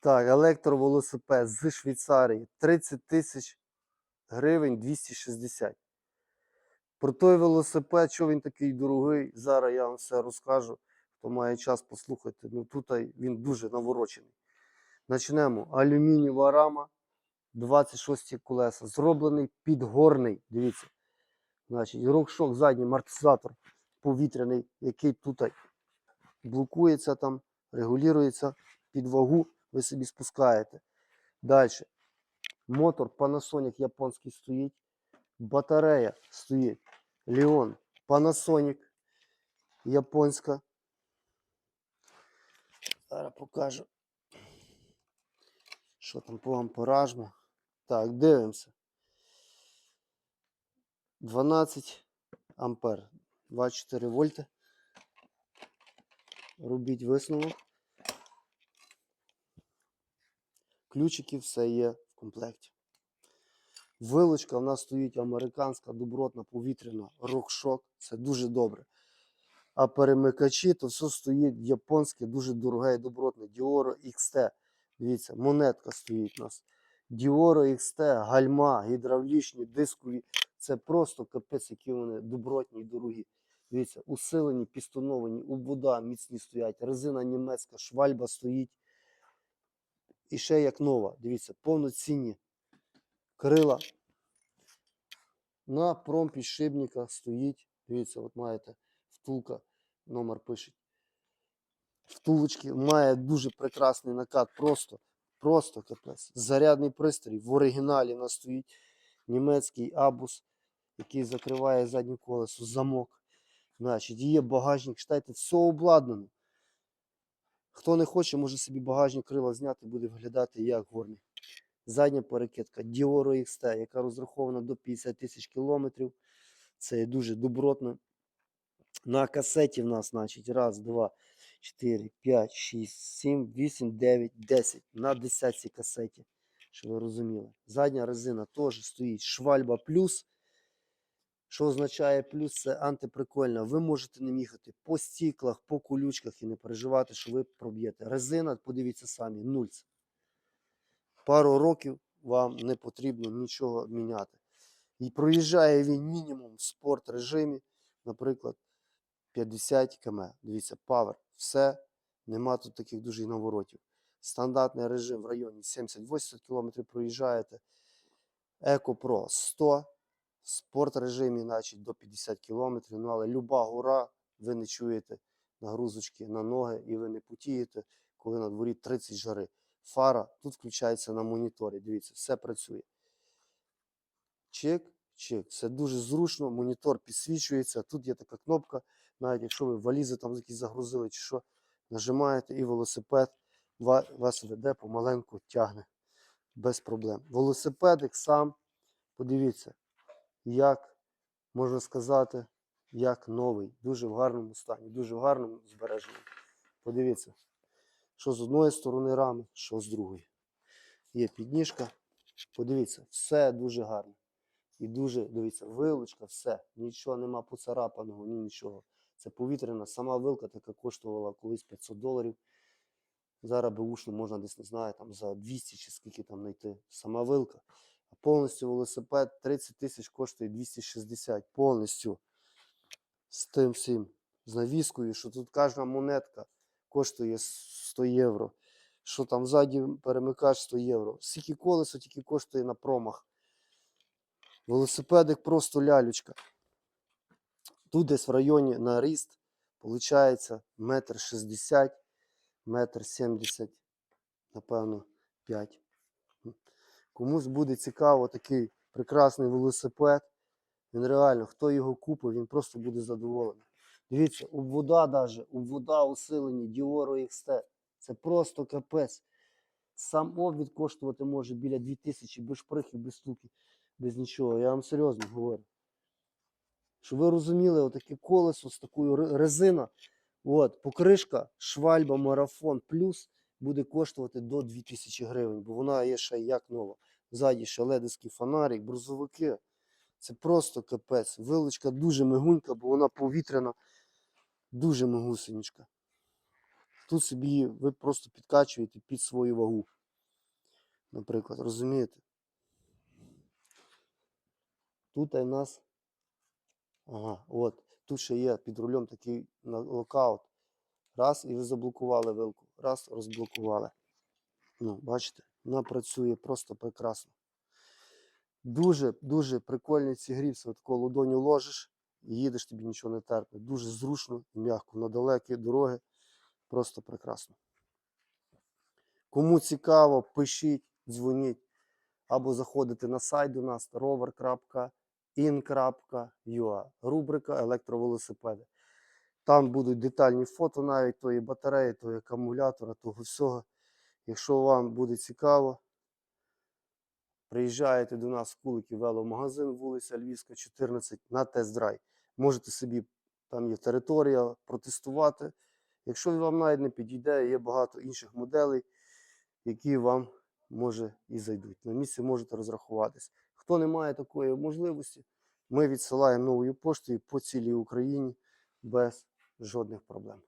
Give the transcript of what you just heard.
Так, електровелосипед з Швейцарії 30 тисяч гривень 260. Про той велосипед, що він такий дорогий, зараз я вам все розкажу. Хто має час послухати. Ну тут він дуже наворочений. Почнемо. Алюмінієва рама, 26 колеса. Зроблений підгорний. Дивіться. Значить, рокшок, задній амортизатор повітряний, який тут блокується там, регулюється під вагу, ви собі спускаєте. Далі. Мотор Panasonic японський стоїть. Батарея стоїть. Leon Panasonic японська. Зараз покажу. Що там по амперажму. Так, дивимося. 12 ампер. 24 вольти. Робіть висновок. Ключики все є в комплекті. Вилочка в нас стоїть американська добротна повітряна рокшок. Це дуже добре. А перемикачі то все стоїть японське, дуже дороге і добротне. Dioro XT. Дивіться, монетка стоїть у нас. Dioro XT, гальма, гідравлічні, дискові. Це просто капець, які вони добротні і дорогі. Дивіться, усилені, пістоновані, обвода міцні стоять, резина німецька, швальба стоїть. І ще як нова. Дивіться, повноцінні крила. На промпідшипниках стоїть. Дивіться, от маєте втулка, номер пишуть. Втулочки має дуже прекрасний накат. Просто, просто капець. Зарядний пристрій. В оригіналі у нас стоїть німецький абус, який закриває заднє колесо, замок. Значить, є багажник, читайте, все обладнано. Хто не хоче, може собі багажник крила зняти, буде виглядати як горний. Задня перекидка Dioro XT, яка розрахована до 50 тисяч кілометрів. Це дуже добротно. На касеті в нас, значить, раз, два, чотири, п'ять, шість, сім, вісім, дев'ять, десять. На 10 касеті, щоб ви розуміли. Задня резина теж стоїть швальба плюс. Що означає плюс, це антиприкольно. Ви можете ним їхати по стіклах, по колючках і не переживати, що ви проб'єте. Резина, подивіться самі, нульц. Пару років вам не потрібно нічого міняти. І проїжджає він мінімум в спорт режимі, наприклад, 50 км. Дивіться, Power. Все, нема тут таких дуже наворотів. Стандартний режим в районі 70-80 км проїжджаєте. Еко Pro 100 в спорт режимі, значить, до 50 км. Ну, але люба гора, ви не чуєте нагрузочки на ноги і ви не потієте, коли на дворі 30 жари. Фара тут включається на моніторі. Дивіться, все працює. Чик, чик. Це дуже зручно. Монітор підсвічується. Тут є така кнопка. Навіть якщо ви валізи там якісь загрузили чи що, нажимаєте і велосипед вас веде помаленьку тягне. Без проблем. Велосипедик сам, подивіться, як можна сказати, як новий. Дуже в гарному стані, дуже в гарному збереженні. Подивіться, що з одної сторони рами, що з другої. Є підніжка. Подивіться, все дуже гарно. І дуже, дивіться, вилочка, все. Нічого нема поцарапаного, ні нічого. Це повітряна, сама вилка така коштувала колись 500 доларів. Зараз беушну можна десь, не знаю, там за 200 чи скільки там знайти. Сама вилка. Повністю велосипед 30 тисяч коштує 260. Повністю. З тим всім. З навіскою, що тут кожна монетка коштує 100 євро. Що там ззаді перемикач 100 євро. Скільки колесо тільки коштує на промах. Велосипедик просто лялючка. Тут десь в районі на ріст, виходить, метр шістдесят, метр сімдесят, напевно, 5. Комусь буде цікаво такий прекрасний велосипед. Він реально, хто його купить, він просто буде задоволений. Дивіться, обвода даже, обвода усилені, Dioro XT. Це просто капець. Сам обвід коштувати може біля 2000 без шприхів, без стуки, без нічого. Я вам серйозно говорю. Щоб ви розуміли, отаке колесо з такою ре- резина, от, покришка, швальба, марафон плюс буде коштувати до 2000 гривень, бо вона є ще як нова. Ззаді ще ледовський фонарик, брузовики. Це просто капець. Вилочка дуже мигунька, бо вона повітряна, дуже мигусенечка. Тут собі ви просто підкачуєте під свою вагу. Наприклад, розумієте? Тут у нас. Ага, от. Тут ще є під рулем такий локаут. Раз, і ви заблокували вилку. Раз, розблокували. Ну, бачите, вона працює просто прекрасно. Дуже, дуже прикольні ці гріпси. От таку ладоню ложиш і їдеш, тобі нічого не терпне. Дуже зручно і м'яко. На далекі дороги. Просто прекрасно. Кому цікаво, пишіть, дзвоніть. Або заходите на сайт до нас rover.in.ua, рубрика електровелосипеди. Там будуть детальні фото навіть тої батареї, тої акумулятора, того всього. Якщо вам буде цікаво, приїжджаєте до нас в Куликів веломагазин, вулиця Львівська, 14 на тест-драйв. Можете собі, там є територія, протестувати. Якщо вам навіть не підійде, є багато інших моделей, які вам може і зайдуть. На місці можете розрахуватись. Хто не має такої можливості, ми відсилаємо новою поштою по цілій Україні без жодних проблем.